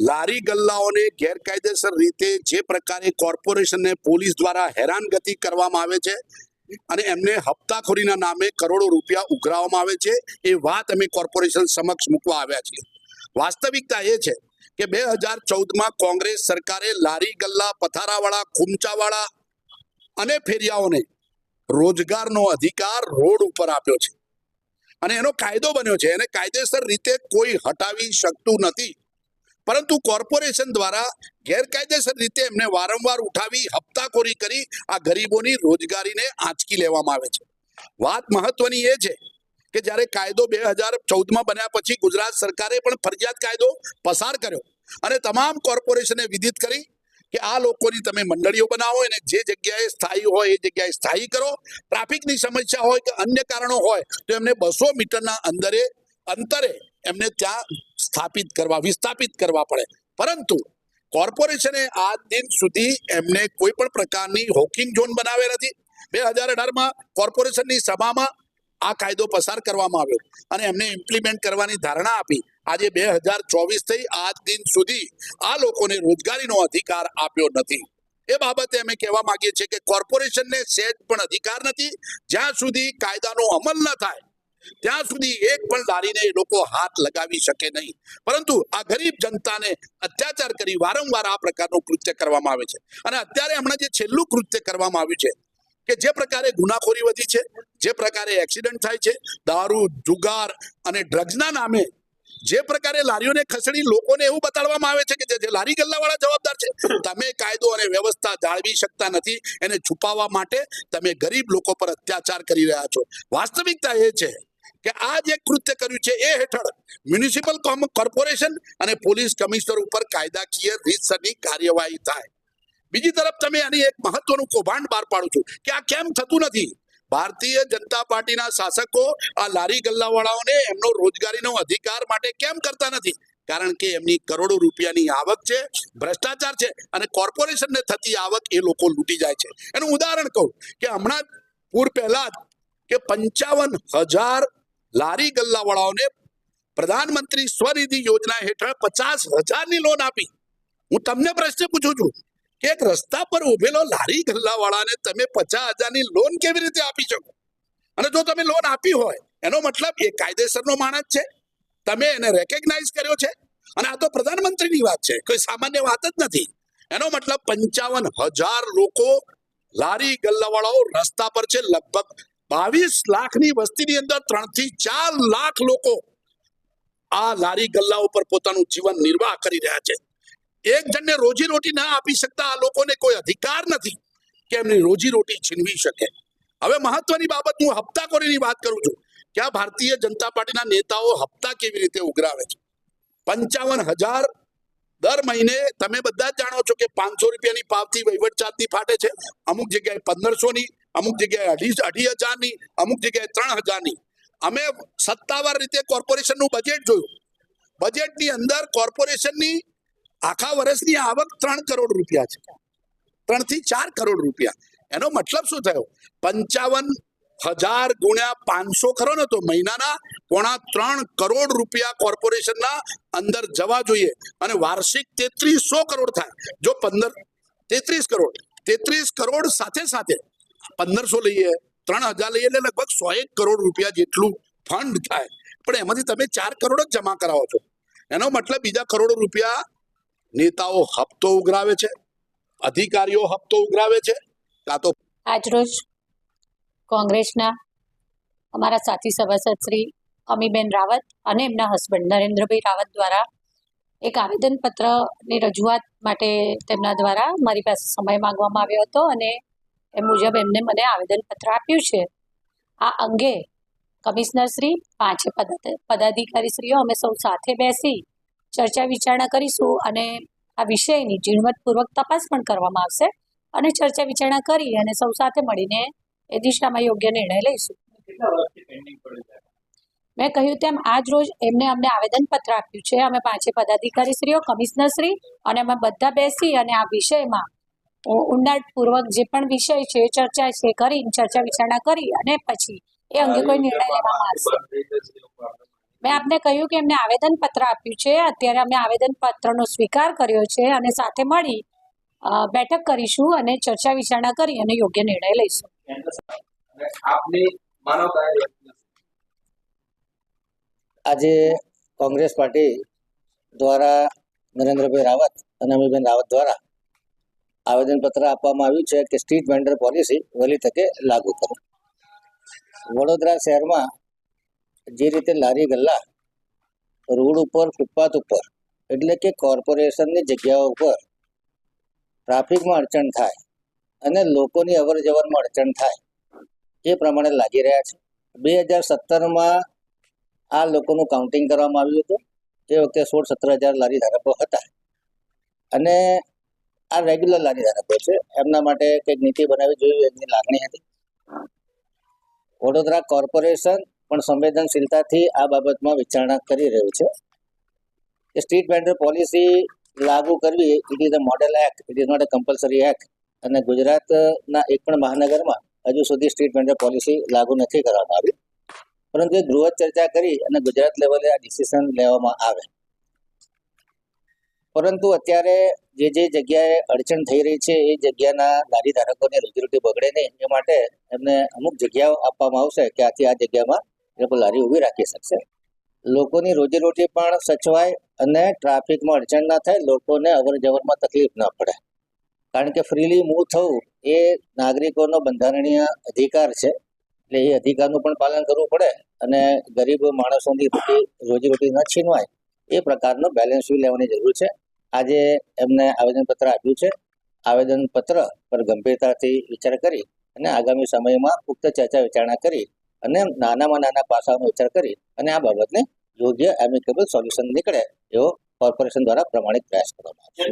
લારી ગલ્લાઓને ગેરકાયદેસર રીતે જે પ્રકારે કોર્પોરેશનને પોલીસ દ્વારા હેરાનગતિ કરવામાં આવે છે અને એમને હપ્તાખોરીના નામે કરોડો રૂપિયા ઉઘરાવવામાં આવે છે, એ વાત અમે કોર્પોરેશન સમક્ષ મૂકવા આવ્યા છીએ. વાસ્તવિકતા એ છે કે બે હજાર ચૌદમાં કોંગ્રેસ સરકારે લારી ગલ્લા, પથારાવાળા, ખૂમચાવાળા અને ફેરિયાઓને રોજગારનો અધિકાર રોડ ઉપર આપ્યો છે. અને એનો કાયદો બન્યો છે. એને કાયદેસર રીતે કોઈ હટાવી શકતું નથી. પરંતુ કોર્પોરેશન દ્વારા ગેરકાયદેસર રીતે એમને વારંવાર ઉઠાવી, હપ્તાખોરી કરી આ ગરીબોની રોજગારીને આંચકી લેવામાં આવે છે. વાત મહત્વની એ છે કે જ્યારે કાયદો બે હજાર ચૌદમાં બન્યા પછી ગુજરાત સરકારે પણ ફરજિયાત કાયદો પસાર કર્યો અને તમામ કોર્પોરેશને વિદિત કરી કે આ લોકોની તમે મંડળીઓ બનાવો અને જે જગ્યાએ સ્થાયી હોય એ જગ્યાએ સ્થાયી કરો. ટ્રાફિકની સમસ્યા હોય કે અન્ય કારણો હોય તો એમને બસો મીટરના અંદરે, અંતરે એમને ત્યાં સ્થાપિત કરવા, વિસ્થાપિત કરવા પડે. પરંતુ કોર્પોરેશને આજ દિન સુધી એમને કોઈ પણ પ્રકારની હોકિંગ ઝોન બનાવ્યા નથી. બે હજાર અઢારમાં કોર્પોરેશનની સભામાં આ કાયદો પસાર કરવામાં આવ્યો અને એમને ઇમ્પ્લિમેન્ટ કરવાની ધારણા આપી. આજે બે હજાર ચોવીસ થઈ આજ દિન સુધી આ લોકોને રોજગારીનો અધિકાર આપ્યો નથી. એ બાબતે અમે કહેવા માંગીએ છીએ કે કોર્પોરેશનને સેજ પણ અધિકાર નથી. જ્યાં સુધી કાયદાનો અમલ ન થાય ત્યાં સુધી એક પણ લારીને લોકો હાથ લગાવી શકે નહીં. પરંતુ આ ગરીબ જનતાને અત્યાચાર કરી વારંવાર આ પ્રકારનું કૃત્ય કરવામાં આવે છે. અને અત્યારે હમણાં જે છેલ્લું કૃત્ય કરવામાં આવ્યું છે, કે જે પ્રકારે ગુનાખોરી વધી છે, જે પ્રકારે એક્સિડન્ટ થાય છે, દારૂ, જુગાર અને ડ્રગ્સના નામે જે પ્રકારે લારીઓને ખસેડી લોકોને એવું બતાડવામાં આવે છે કે જે- લારી ગલ્લાવાળા જવાબદાર છે, તમે કાયદો અને વ્યવસ્થા જાળવી શકતા નથી, એને છુપાવવા માટે તમે ગરીબ લોકો પર અત્યાચાર કરી રહ્યા છો. વાસ્તવિકતા એ છે કે આ જે કૃત્ય કર્યું છે એ હેઠળ મ્યુનિસિપલ કોર્પોરેશન અને પોલીસ કમિશનર ઉપર કાયદાકીય રીતસરની કાર્યવાહી થાય. બીજી તરફ તમે આની એક મહત્વનું કૌભાંડ બહાર પાડો છો કે આ કેમ થતું નથી? ભારતીય જનતા પાર્ટીના શાસકો આ લારી ગલ્લાવાળાઓને એમનો રોજગારીનો અધિકાર માટે કેમ કરતા નથી? કારણ કે એમની કરોડો રૂપિયાની આવક છે, ભ્રષ્ટાચાર છે અને કોર્પોરેશનને થતી આવક એ લોકો લૂંટી જાય છે. એનું ઉદાહરણ કહું કે હમણાં પૂર પહેલા કે પંચાવન હજાર લારી ગલ્લાવાળાઓને પ્રધાનમંત્રી સ્વનિધિ યોજના હેઠળ પચાસ હજારની લોન આપી. હું તમને પ્રશ્ન પૂછું છું કે એક રસ્તા પર ઉભેલો લારી ગલ્લાવાળાને તમે પચાસ હજારની લોન કેવી રીતે આપી શકો? અને જો તમે લોન આપી હોય, એનો મતલબ એ કાયદેસરનો માણસ છે. તમે એને રેકેગ્નાઇઝ કર્યો છે. અને આ તો પ્રધાનમંત્રીની વાત છે, કોઈ સામાન્ય વાત જ નથી. એનો મતલબ પંચાવન હજાર લોકો લારી ગલ્લાવાળાઓ રસ્તા પર છે, લગભગ બાવીસ લાખની વસ્તીની અંદર ત્રણથી ચાર લાખ લોકો આ લારી ગલ્લા ઉપર પોતાનું જીવન નિર્વાહ કરી રહ્યા છે. એક જણને રોજી રોટી ના આપી શકતા આ લોકોને કોઈ અધિકાર નથી કે એમની રોજી રોટી છીનવી શકે. હવે મહત્વની બાબત હું હપ્તાખોરીની વાત કરું છું કે આ ભારતીય જનતા પાર્ટીના નેતાઓ હપ્તા કેવી રીતે ઉઘરાવે છે? પંચાવન હજાર દર મહિને તમે બધા જ જાણો છો કે પાંચસો રૂપિયાની પાવતી વહીવટ ચાર્જની ફાટે છે. અમુક જગ્યાએ પંદરસો ની અમુક જગ્યાએ અઢી અઢી હજારની, અમુક જગ્યાએ ત્રણ હજારની. અમે સત્તાવાર રીતે કોર્પોરેશનનું બજેટ જોયું. બજેટની અંદર કોર્પોરેશનની આખા વર્ષની આવક ત્રણ કરોડ રૂપિયા છે. ત્રણથી ચાર કરોડ રૂપિયા. એનો મતલબ શું થયો? પંચાવન હજાર ગુણ્યા પાંચસો ખરો ને તો મહિનાના પોણા ત્રણ કરોડ રૂપિયા કોર્પોરેશનના અંદર જવા જોઈએ. અને વાર્ષિક તેત્રીસો કરોડ થાય. જો પંદર, તેત્રીસ કરોડ તેત્રીસ કરોડ સાથે સાથે પંદરસો લઈએ, ત્રણ હજાર લઈએ એટલે લગભગ સો એક કરોડ રૂપિયા જેટલું ફંડ થાય. પણ એમાંથી તમે ચાર કરોડ જ જમા કરાવો છો. એનો મતલબ બીજા કરોડો રૂપિયા નેતાઓ હપ્તો ઉઘરાવે છે, અધિકારીઓ હપ્તો ઉઘરાવે છે, કાં તો આજરોજ કોંગ્રેસના અમારા સાથી સભાસદ શ્રી અમીબેન રાવત અને એમના હસબન્ડ નરેન્દ્રભાઈ રાવત દ્વારા એક આવેદનપત્રની રજૂઆત માટે તેમના દ્વારા મારી પાસે સમય માંગવામાં આવ્યો હતો અને એ મુજબ એમને મને આવેદનપત્ર આપ્યું છે. આ અંગે કમિશનર શ્રી, પાંચે પદાધિકારી શ્રીઓ અમે સૌ સાથે બેસી ચર્ચા વિચારણા કરીશું અને આ વિષયની ઝીણવટપૂર્વક તપાસ પણ કરવામાં આવશે અને ચર્ચા વિચારણા કરી અને સૌ સાથે મળીને એ દિશામાં યોગ્ય નિર્ણય લઈશું. મેં કહ્યું તેમ આજ રોજ એમને અમને આવેદનપત્ર આપ્યું છે. અમે પાંચે પદાધિકારીશ્રીઓ કમિશનરશ્રી અને અમે બધા બેસી અને આ વિષયમાં ઊંડાણપૂર્વક જે પણ વિષય છે ચર્ચા છે કરી ચર્ચા વિચારણા કરી અને પછી એ અંગે કોઈ નિર્ણય લેવામાં આવશે. મેં આપને કહ્યું કે એમને આવેદન પત્ર આપ્યું છે. અત્યારે અમે આવેદન પત્રનો સ્વીકાર કર્યો છે અને સાથે મળી બેઠક કરીશું અને ચર્ચા વિચારણા કરી અને યોગ્ય નિર્ણય લઈશું. આજે કોંગ્રેસ પાર્ટી દ્વારા નરેન્દ્રભાઈ રાવત અને અમીબેન રાવત દ્વારા આવેદનપત્ર આપવામાં આવ્યું છે કે સ્ટ્રીટ વેન્ડર પોલિસી વહેલી તકે લાગુ કરો. વડોદરા શહેરમાં જે રીતે લારી ગલ્લા, રોડ ઉપર, ફૂટપાથ ઉપર એટલે કે કોર્પોરેશનની જગ્યાઓ ઉપર ટ્રાફિકમાં અડચણ થાય અને લોકોની અવર જવરમાં અડચણ થાય, એ પ્રમાણે લાગી રહ્યા છે. બે હજાર સત્તરમાં આ લોકોનું કાઉન્ટિંગ કરવામાં આવ્યું હતું. તે વખતે સોળ સત્તર હજાર લારી ધારકો હતા. અને આ રેગ્યુલર લારી ધારકો છે. એમના માટે કંઈક નીતિ બનાવી જોઈએ એમની લાગણી હતી. વડોદરા કોર્પોરેશન પણ સંવેદનશીલતાથી આ બાબતમાં વિચારણા કરી રહ્યું છે. સ્ટ્રીટ વેન્ડર પોલિસી લાગુ કરવી it is a model act it is not a compulsory act અને ગુજરાતના એક પણ મહાનગરમાં હજુ સુધી સ્ટ્રીટ વેન્ડર પોલિસી લાગુ નથી કરવામાં આવી. પરંતુ એ ગૃહ ચર્ચા કરી અને ગુજરાત લેવલે આ ડિસિઝન લેવામાં આવે. પરંતુ અત્યારે જે જે જગ્યાએ અડચણ થઈ રહી છે, એ જગ્યાના લારી ધારકોને રોજીરોટી બગડે નહીં. એ માટે એમને અમુક જગ્યાઓ આપવામાં આવશે કે આથી આ જગ્યામાં એ લોકો લારી ઊભી રાખી શકશે. લોકોની રોજીરોટી પણ સચવાય અને ટ્રાફિકમાં અડચણ ના થાય, લોકોને અવર જવરમાં તકલીફ ન પડે. કારણ કે ફ્રીલી મૂવ થવું એ નાગરિકોનો બંધારણીય અધિકાર છે. એટલે એ અધિકારનું પણ પાલન કરવું પડે અને ગરીબ માણસોની રોટી રોજીરોટી ન છીનવાય એ પ્રકારનો બેલેન્સ વ્યૂ લેવાની જરૂર છે. આજે એમને આવેદનપત્ર આપ્યું છે. આવેદનપત્ર પર ગંભીરતાથી વિચાર કરી અને આગામી સમયમાં પુખ્ત ચર્ચા વિચારણા કરી અને નાનામાં નાના પાસાઓનો વિચાર કરી અને આ બાબતને યોગ્ય એમિકેબલ સોલ્યુશન નીકળે એવો કોર્પોરેશન દ્વારા પ્રમાણિત પ્રયાસ કરવામાં આવશે.